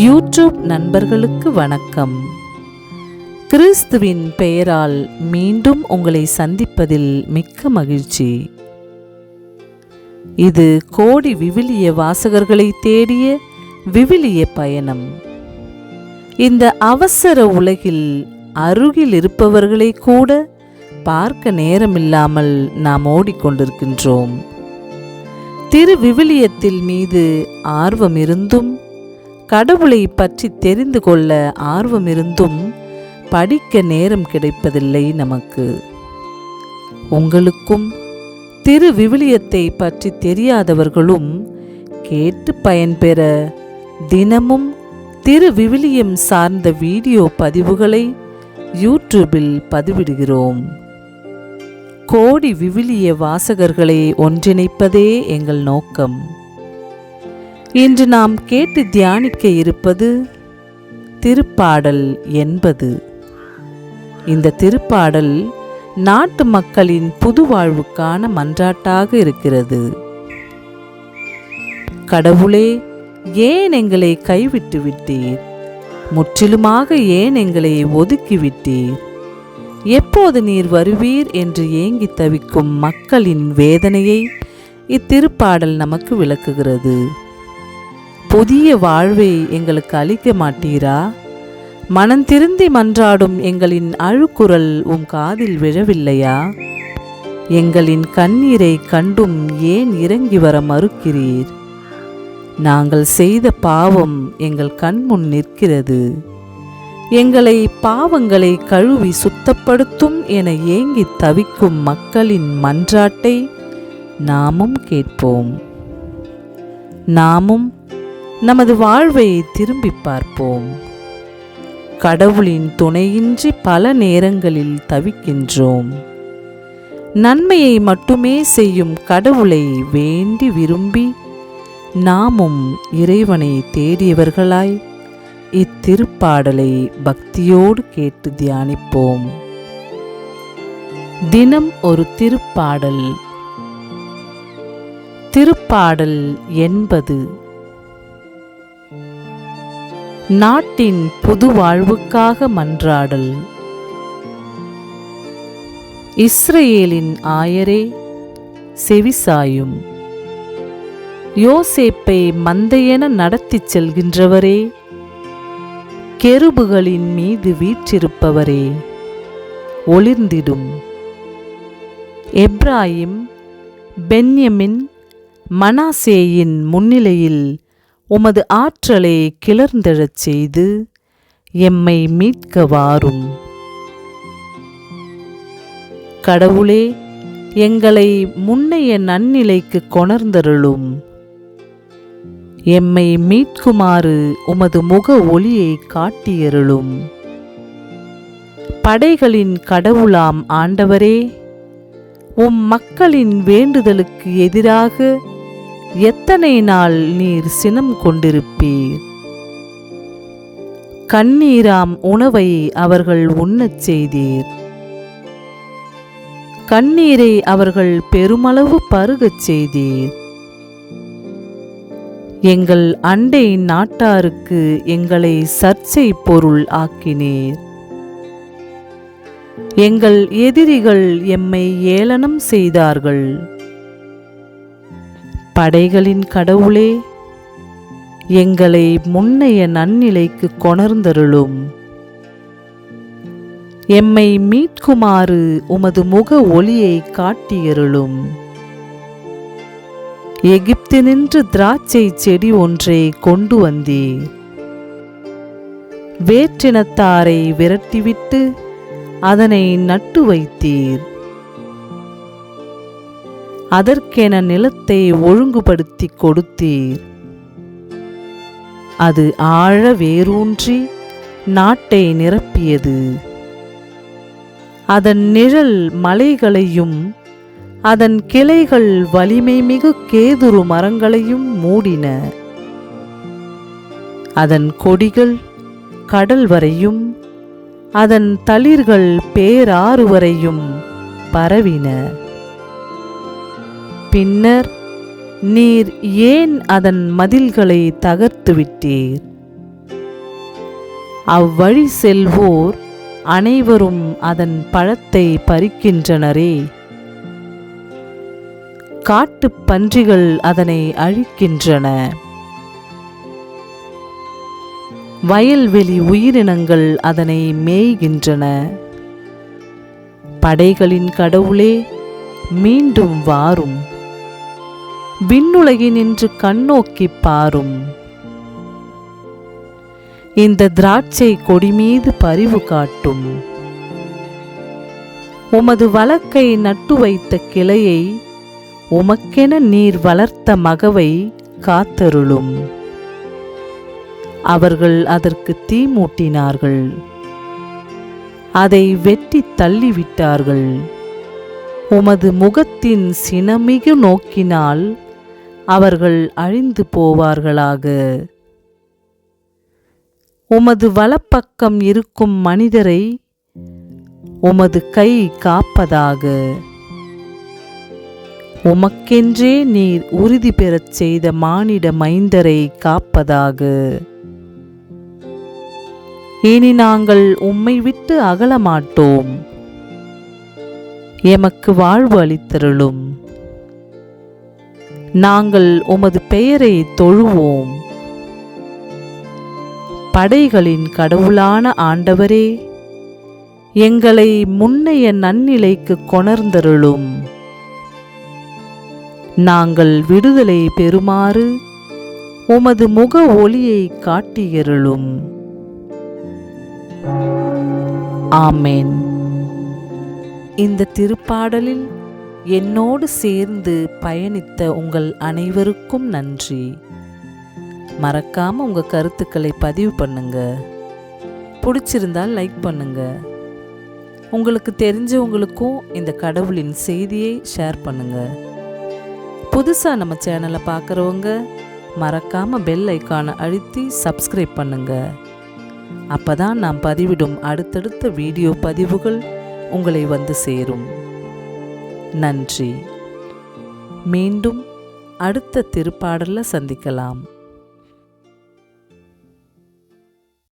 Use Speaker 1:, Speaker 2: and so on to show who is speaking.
Speaker 1: YouTube நண்பர்களுக்கு வணக்கம். கிறிஸ்துவின் பெயரால் மீண்டும் உங்களை சந்திப்பதில் மிக்க மகிழ்ச்சி. இது கோடி விவிலிய வாசகர்களை தேடிய விவிலிய பயணம். இந்த அவசர உலகில் அருகில் இருப்பவர்களை கூட பார்க்க நேரமில்லாமல் நாம் ஓடிக்கொண்டிருக்கின்றோம். திரு விவிலியத்தில் மீது ஆர்வம் இருந்தும் கடவுளை பற்றி தெரிந்து கொள்ள ஆர்வம் இருந்தும் படிக்க நேரம் கிடைப்பதில்லை நமக்கு. உங்களுக்கும் திரு விவிலியத்தை பற்றி தெரியாதவர்களும் கேட்டு பயன்பெற தினமும் திரு விவிலியம் சார்ந்த வீடியோ பதிவுகளை யூடியூபில் பதிவிடுகிறோம். கோடி விவிலிய வாசகர்களை ஒன்றிணைப்பதே எங்கள் நோக்கம். இன்று நாம் கேட்டு தியானிக்க இருப்பது திருப்பாடல் என்பது. இந்த திருப்பாடல் நாட்டு மக்களின் புது வாழ்வுக்கான மன்றாட்டாக இருக்கிறது. கடவுளே ஏன் எங்களை கைவிட்டு விட்டீர்? முற்றிலுமாக ஏன் எங்களை ஒதுக்கிவிட்டீர் எப்போது நீர் வருவீர் என்று ஏங்கி தவிக்கும் மக்களின் வேதனையை இத்திருப்பாடல் நமக்கு விளக்குகிறது. புதிய வாழ்வை எங்களுக்கு அளிக்க மாட்டீரா மனம் திருந்தி மன்றாடும் எங்களின் அழுக்குரல் உம் காதில் விழவில்லையா? எங்களின் கண்ணீரை கண்டும் ஏன் இறங்கி வர மறுக்கிறீர்? நாங்கள் செய்த பாவம் எங்கள் கண்முன் நிற்கிறது. எங்களை பாவங்களை கழுவி சுத்தப்படுத்தும் என ஏங்கி தவிக்கும் மக்களின் மன்றாட்டை நாமும் கேட்போம். நாமும் நமது வாழ்வை திரும்பி பார்ப்போம். கடவுளின் துணையின்றி பல நேரங்களில் தவிக்கின்றோம். நன்மையை மட்டுமே செய்யும் கடவுளை வேண்டி விரும்பி நாமும் இறைவனை தேடியவர்களாய் இத்திருப்பாடலை பக்தியோடு கேட்டு தியானிப்போம். தினம் ஒரு திருப்பாடல். திருப்பாடல் என்பது நாட்டின் புது வாழ்வுக்காக மன்றாடல். இஸ்ரேலின் ஆயரே செவிசாயும். யோசேப்பை மந்தையென நடத்திச் செல்கின்றவரே கெருபுகளின் மீது வீற்றிருப்பவரே ஒளிர்ந்திடும். எப்ராயிம் பென்யமின் மனாசேயின் முன்னிலையில் உமது ஆற்றலை கிளர்ந்தெழச் செய்து எம்மை மீட்க வாரும் கடவுளே எங்களை முன்னைய நன்னிலைக்கு கொணர்ந்தருளும். எம்மை மீட்குமாறு உமது முக ஒளியை காட்டியருளும். படைகளின் கடவுளாம் ஆண்டவரே உம் மக்களின் வேண்டுதலுக்கு எதிராக எத்தனை நாள் நீர் சினம் கொண்டிருப்பீர்? கண்ணீராம் உணவை அவர்கள் உண்ணச் செய்தீர். கண்ணீரை அவர்கள் பெருமளவு பருகச் செய்தீர். எங்கள் அண்டை நாட்டாருக்கு எங்களை சர்ச்சை பொருள் ஆக்கினீர். எங்கள் எதிரிகள் எம்மை ஏளனம் செய்தார்கள். படைகளின் கடவுளே எங்களை முன்னைய நன்னிலைக்கு கொணர்ந்தருளும். எம்மை மீட்குமாறு உமது முக ஒளியை காட்டியருளும். எகிப்தினின்று திராட்சை செடி ஒன்றை கொண்டு வந்தீர். வேற்றினத்தாரை விரட்டிவிட்டு அதனை நட்டு வைத்தீர். அதற்கென நிலத்தை ஒழுங்குபடுத்தி கொடுத்தீர். அது ஆழ வேரூன்றி நாட்டை நிரப்பியது. அதன் நிழல் மலைகளையும் அதன் கிளைகள் வலிமை மிகு கேதுரு மரங்களையும் மூடின. அதன் கொடிகள் கடல் வரையும் அதன் தளிர்கள் பேராறு வரையும் பரவின. பின்னர் நீர் ஏன் அதன் மதில்களை தகர்த்து விட்டீர் அவ்வழி செல்வோர் அனைவரும் அதன் பழத்தை பறிக்கின்றனரே. காட்டுப் பன்றிகள் அதனை அழிக்கின்றன. வயல்வெளி உயிரினங்கள் அதனை மேய்கின்றன. படைகளின் கடவுளே மீண்டும் வாரும். விண்ணுலகினின்று கண்ணோக்கிப் பாரும். இந்த திராட்சை கொடி மீது பரிவு காட்டும். உமது வழக்கை நட்டு வைத்த கிளையை உமக்கென நீர் வளர்த்த மகவை காத்தருளும். அவர்கள் அதற்கு தீ மூட்டினார்கள். அதை வெட்டி தள்ளிவிட்டார்கள். உமது முகத்தின் சினமிகு நோக்கினால் அவர்கள் அழிந்து போவார்களாக. உமது வலப்பக்கம் இருக்கும் மனிதரை உமது கை காப்பதாக. உமக்கென்றே நீர் உறுதி பெறச் செய்த மானிட மைந்தரை காப்பதாக. இனி நாங்கள் உம்மை விட்டு அகலமாட்டோம். எமக்கு வாழ்வு அளித்தருளும். நாங்கள் உமது பெயரை தொழுவோம். படைகளின் கடவுளான ஆண்டவரே எங்களை முன்னைய நன்னிலைக்கு கொணர்ந்தருளும். நாங்கள் விடுதலை பெறுமாறு உமது முக ஒளியை காட்டியருளும். ஆமேன். இந்த திருப்பாடலில் என்னோடு சேர்ந்து பயணித்த உங்கள் அனைவருக்கும் நன்றி. மறக்காமல் உங்கள் கருத்துக்களை பதிவு பண்ணுங்க. பிடிச்சிருந்தால் லைக் பண்ணுங்க. உங்களுக்கு தெரிஞ்சவங்களுக்கும் இந்த கடவுளின் செய்தியை ஷேர் பண்ணுங்க. புதுசாக நம்ம சேனலை பார்க்குறவங்க மறக்காமல் பெல் ஐக்கானை அழுத்தி சப்ஸ்கிரைப் பண்ணுங்க. அப்பதான் நாம் பதிவிடும் அடுத்தடுத்த வீடியோ பதிவுகள் உங்களை வந்து சேரும். நன்றி. மீண்டும் அடுத்த திருப்பாடலில் சந்திக்கலாம்.